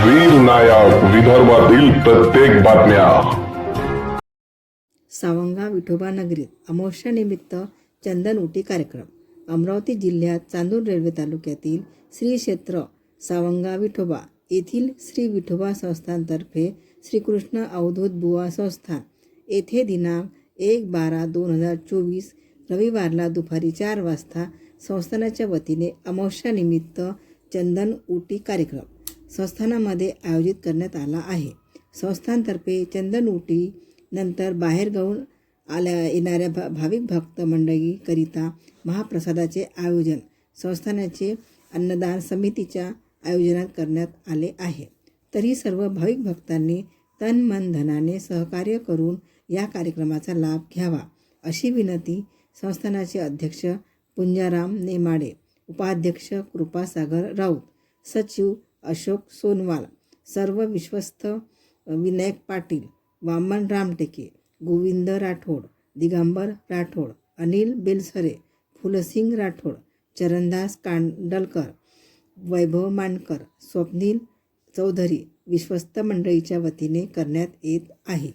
लोकनायक विदर्भातील प्रत्येक बातम्या. सावंगा विठोबा नगरीत अमावस्यानिमित्त चंदन उटी कार्यक्रम. अमरावती जिल्ह्यात चांदूर रेल्वे तालुक्यातील श्री क्षेत्र सावंगा विठोबा येथील श्री विठोबा संस्थानतर्फे श्रीकृष्ण अवधूत बुवा संस्थान. येथे दिनांक एक बारा दोन हजार चोवीस रविवारला दुपारी चार वाजता संस्थानाच्या वतीने अमावस्यानिमित्त चंदन उटी कार्यक्रम. संस्थानामध्ये आयोजित करण्यात आला आहे. संस्थानतर्फे चंदन उटी नंतर बाहेरगावून आल्या येणाऱ्या भा भाविक भक्त मंडळीकरिता महाप्रसादाचे आयोजन संस्थानाचे अन्नदान समितीच्या आयोजनात करण्यात आले आहे. तरी सर्व भाविक भक्तांनी तन मन धनाने सहकार्य करून या कार्यक्रमाचा लाभ घ्यावा अशी विनंती संस्थानाचे अध्यक्ष पुंजाराम नेमाडे उपाध्यक्ष कृपासागर राऊत सचिव अशोक सोनवाल सर्व विश्वस्त विनायक पाटील वामन रामटेके गोविंद राठोड दिगंबर राठोड अनिल बेलसरे फुलसिंग राठोड चरणदास कांडलकर वैभव मानकर स्वप्नील चौधरी विश्वस्त मंडळीच्या वतीने करण्यात येत आहे.